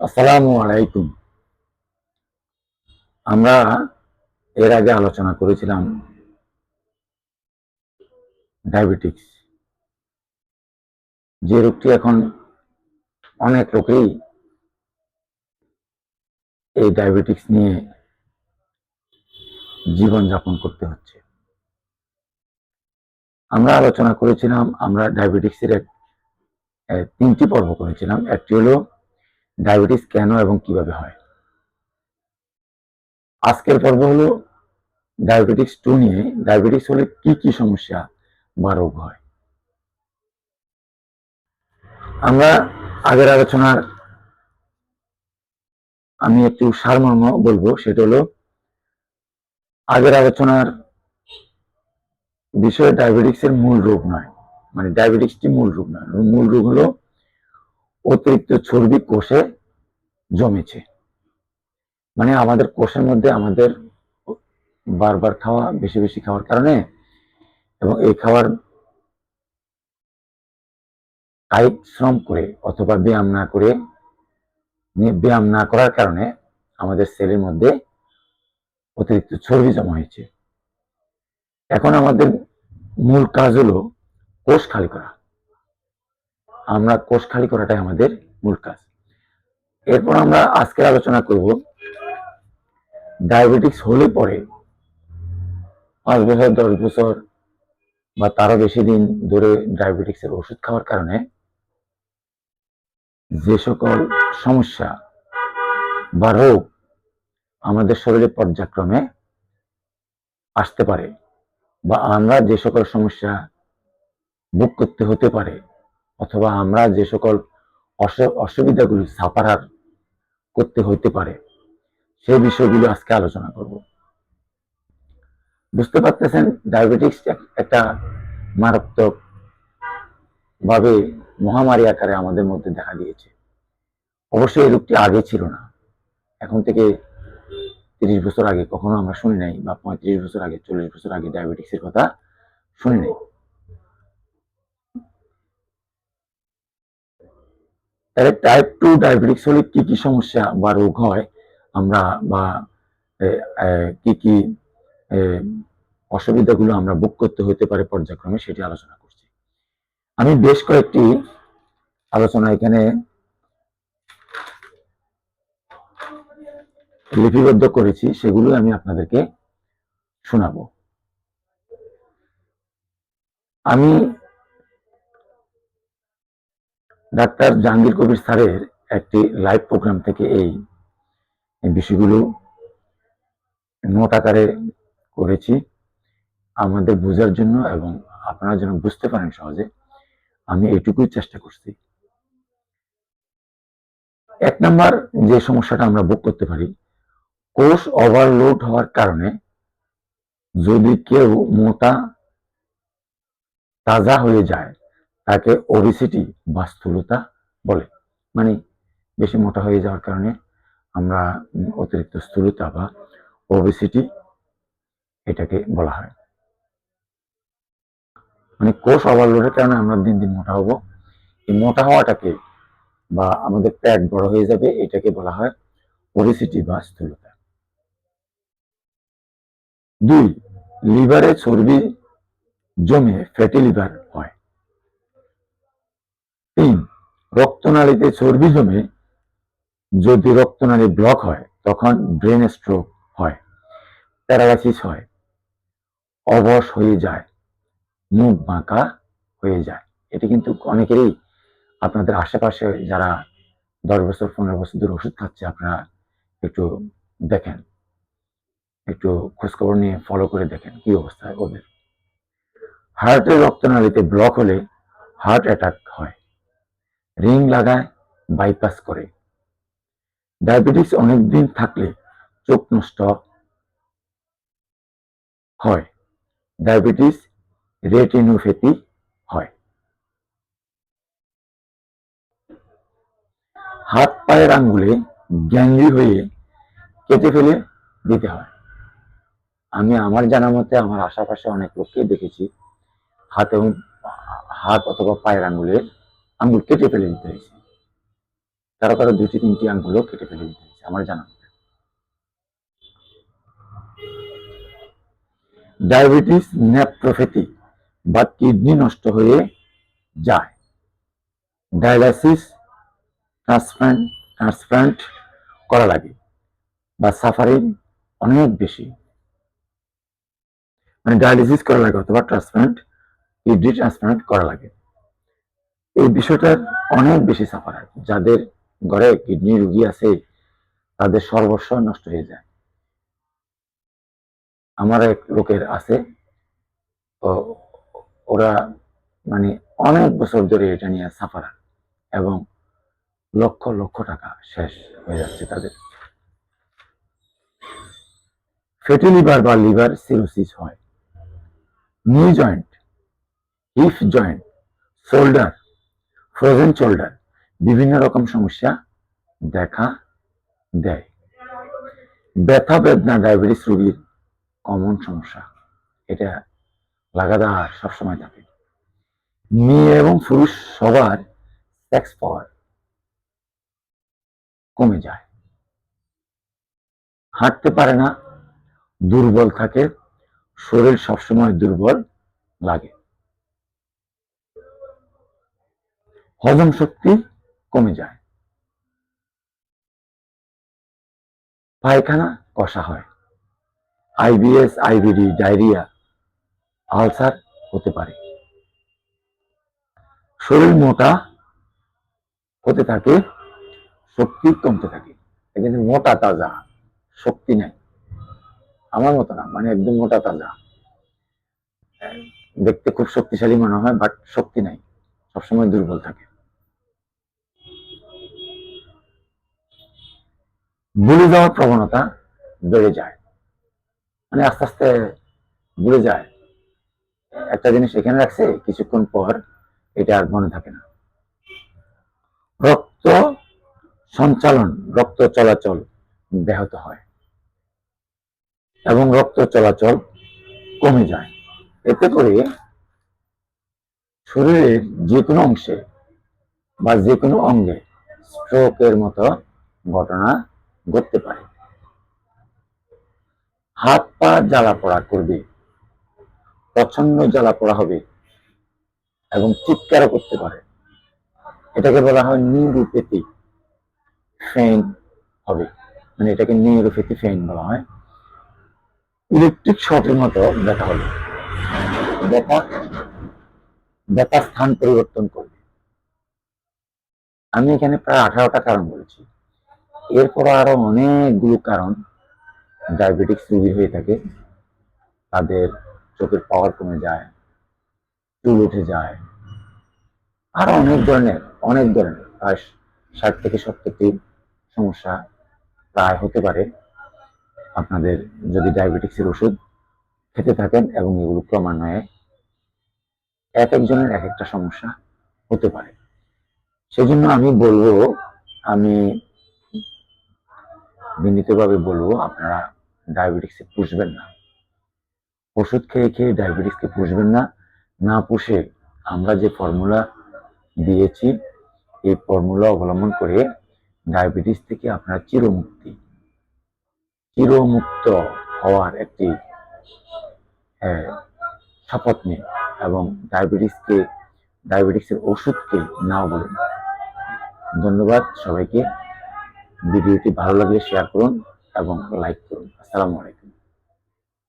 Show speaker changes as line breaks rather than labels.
আসসালামু আলাইকুম। আমরা এর আগে আলোচনা করেছিলাম ডায়াবেটিক্স যে রোগটি এখন অনেক লোকেই এই ডায়াবেটিক্স নিয়ে জীবন যাপন করতে হচ্ছে। আমরা আলোচনা করেছিলাম, আমরা ডায়াবেটিক্সের এক তিনটি পর্ব করেছিলাম। একটি হলো ডায়াবেটিস কেন এবং কীভাবে হয়? আজকের পর্ব হলো ডায়াবেটিক্স টু নিয়ে। ডায়াবেটিক্স হলে কি কি সমস্যা বা রোগ হয়? আমরা আগের আলোচনার আমি একটু সারমর্ম বলব, সেটা হলো আগের আলোচনার বিষয়ে ডায়াবেটিক্স এর মূল রোগ নয়। মানে ডায়াবেটিক্সটি মূল রোগ নয়। মূল রোগ হলো অতিরিক্ত চর্বি কোষে জমেছে। মানে আমাদের কোষের মধ্যে আমাদের বারবার খাওয়া, বেশি বেশি খাওয়ার কারণে এবং এই খাওয়ার কায়িক শ্রম করে অথবা ব্যায়াম না করে ব্যায়াম না করার কারণে আমাদের সেলের মধ্যে অতিরিক্ত চর্বি জমা হয়েছে। এখন আমাদের মূল কাজ হলো কোষ খালি করা। আমরা কোষ খালি করাটাই আমাদের মূল কাজ। এরপর আমরা আজকের আলোচনা করব ডায়াবেটিক্স হলে পরে পাঁচ বছর, দশ বছর বা তারও বেশি দিন ধরে ডায়াবেটিক্স এর ওষুধ খাওয়ার কারণে যে সকল সমস্যা বা রোগ আমাদের শরীরে পর্যায়ক্রমে আসতে পারে বা আমরা যে সকল সমস্যা ভোগ করতে হতে পারে অথবা আমরা যে সকল অসুবিধাগুলি সাপারার করতে হতে পারে, সেই বিষয়গুলো আজকে আলোচনা করব। বুঝতে পারতেছেন? ডায়াবেটিক্স একটা মারাত্মক ভাবে মহামারী আকারে আমাদের মধ্যে দেখা দিয়েছে। অবশ্যই এই রোগটি আগে ছিল না। এখন থেকে তিরিশ বছর আগে কখনো আমরা শুনি নাই বা পঁয়ত্রিশ বছর আগে, চল্লিশ বছর আগে ডায়াবেটিক্স এর কথা শুনি নাই। তাহলে টাইপ টু ডায়াবেটিক্স হলে কি কি সমস্যা বা রোগ হয় আমরা বা কি কি অসুবিধাগুলো আমরা ভোগ করতে হতে পারে পর্যায়ক্রমে সেটি আলোচনা করছি। আমি বেশ কয়েকটি আলোচনা এখানে লিপিবদ্ধ করেছি সেগুলো আমি আপনাদেরকে শোনাবো। আমি ডাক্তার জাহাঙ্গীর কবির স্যারের একটি লাইভ প্রোগ্রাম থেকে এই বিষয়গুলো নোট আকারে করেছি। আমাদের বোঝার জন্য এবং আপনারা যেন বুঝতে পারেন সহজে, আমি এইটুকুই চেষ্টা করছি। এক নাম্বার যে সমস্যাটা আমরা ভোগ করতে পারি, কোষ ওভারলোড হওয়ার কারণে যদি কেউ মোটা, তাজা হয়ে যায় তাকে ওবিসিটি বা স্থূলতা বলে। মানে বেশি মোটা হয়ে যাওয়ার কারণে আমরা অতিরিক্ত স্থূলতা বা ওবিসিটি এটাকে বলা হয়। মানে কোষ ওভারলোডের কারণে আমরা দিন দিন মোটা হব। এই মোটা হওয়াটাকে বা আমাদের প্যাট বড় হয়ে যাবে এটাকে বলা হয় ওবিসিটি বা স্থূলতা। দুই, লিভারে চর্বি জমে ফ্যাটি লিভার হয়। তিন রক্তনালীতে চর্বি জমে যদি রক্তনালী ব্লক হয়, তখন ব্রেন স্ট্রোক হয়, প্যারালাইসিস হয়, অবশ হয়ে যায়, মুখ বাঁকা হয়ে যায়। এটি কিন্তু অনেকেরই, আপনাদের আশেপাশে যারা দশ বছর, পনেরো বছর ধরে ওষুধ খাচ্ছে, আপনারা একটু দেখেন। একটু খোঁজখবর নিয়ে ফলো করে দেখেন, কি অবস্থা ওদের। হার্টের রক্তনালীতে ব্লক হলে হার্ট অ্যাটাক হয়। রিং লাগায় বাইপাস করে। ডায়াবেটিস অনেকদিন থাকলে চোখ নষ্ট হয়। ডায়াবেটিস রেটিনোপ্যাথি হয়। হাত পায়ের আঙ্গুলে গ্যাংরি হয়ে কেটে ফেলে দিতে হয়। আমি আমার জানা মতে আমার আশেপাশে অনেক লোককে দেখেছি, হাত এবং হাত অথবা পায়ের আঙ্গুলের আঙ্গুল কেটে ফেলে দিতে হয়েছে। কারও কারও দুটি তিনটি আঙ্গুলও কেটে ফেলে দিতে হয়েছে, আমার জানা ডায়াবেটিস নেপ্রোপ্যাথি বা কিডনি নষ্ট হয়ে যায়। ডায়ালাইসিস, ট্রান্সপ্লান্ট ট্রান্সপ্লান্ট করা লাগে বা সাফারিং অনেক বেশি। মানে ডায়ালিসিস করা লাগে অথবা ট্রান্সপ্লান্ট, কিডনি ট্রান্সপ্লান্ট করা লাগে। এই বিষয়টার অনেক বেশি সাফার যাদের ঘরে কিডনি রুগী আছে, তাদের সর্বস্ব নষ্ট হয়ে যায়। আমার এক লোকের আছে ওরা মানে অনেক বছর ধরে এটা নিয়ে সাফার এবং লক্ষ লক্ষ টাকা শেষ হয়ে যাচ্ছে তাদের। ফেটি লিভার বা লিভার সিরোসিস হয়। Knee joint hip joint shoulder frozen shoulder বিভিন্ন রকম সমস্যা দেখা দেয়। ব্যথা, বেদনা ডায়াবেটিস রোগীর কমন সমস্যা। এটা লাগাতার সবসময় থাকে। মেয়ে এবং পুরুষ সবার সেক্স পাওয়ার কমে যায়। হাঁটতে পারে না, দুর্বল থাকে, শরীর সবসময় দুর্বল লাগে। হজম শক্তি কমে যায়। পায়খানা কষা হয়। আইবিএস আইবিডি ডায়রিয়া, আলসার হতে পারে। শরীর মোটা হতে থাকে, শক্তি কমতে থাকে। এখানে মোটা তাজা, শক্তি নাই। আমার মতো না মানে একদম মোটা তাজা। দেখতে খুব শক্তিশালী মনে হয়, বাট শক্তি নাই। সবসময় দুর্বল থাকে। ভুলে যাওয়ার প্রবণতা বেড়ে যায়। মানে আস্তে আস্তে ভুলে যায়। একটা জিনিস এখানে রাখছে, কিছুক্ষণ পর এটা আর মনে থাকে না। রক্ত সঞ্চালন, রক্ত চলাচল ব্যাহত হয় এবং রক্ত চলাচল কমে যায়। এতে করে শরীরের যে কোনো অংশে বা যে কোনো অঙ্গে স্ট্রোকের মতো ঘটনা ঘটতে পারে। হাত পা জ্বালা পোড়া করবে প্রচণ্ড জ্বালা পোড়া হবে এবং চিৎকারও করতে পারে। এটাকে বলা হয় নিউরোপ্যাথি ফেইন হবে। মানে এটাকে নিউরোপ্যাথি ফেইন বলা হয়। ইলেকট্রিক শকের মতো ব্যথা হবে। ব্যথা ব্যথা স্থান পরিবর্তন করবে। আমি এখানে প্রায় আঠারোটা কারণ বলেছি। এরপর আরও অনেকগুলো কারণ ডায়াবেটিক্স রোগী হয়ে থাকে। তাদের চোখের পাওয়ার কমে যায়, চুল উঠে যায়। আরও অনেক ধরনের অনেক ধরনের, প্রায় ষাট থেকে সত্তরটি সমস্যা প্রায় হতে পারে। আপনাদের যদি ডায়াবেটিক্সের ওষুধ খেতে থাকেন এবং এগুলো ক্রমান্বয়ে এক একজনের এক একটা সমস্যা হতে পারে। সেজন্য আমি বলব, আমি বিনীতভাবে বলব, আপনারা ডায়াবেটিক্সে পুষবেন না। ওষুধ খেয়ে খেয়ে ডায়াবেটিসকে পুষবেন না। না পুষে আমরা যে ফর্মুলা দিয়েছি, এই ফর্মুলা অবলম্বন করে ডায়াবেটিস থেকে আপনারা চিরমুক্তি, চিরমুক্ত হওয়ার একটি শপথ নিন এবং ডায়াবেটিসকে ডায়াবেটিসের ওষুধকে না বলুন। ধন্যবাদ সবাইকে। ভিডিওটি ভালো লাগলে শেয়ার করুন এবং লাইক করুন। আসসালামু আলাইকুম।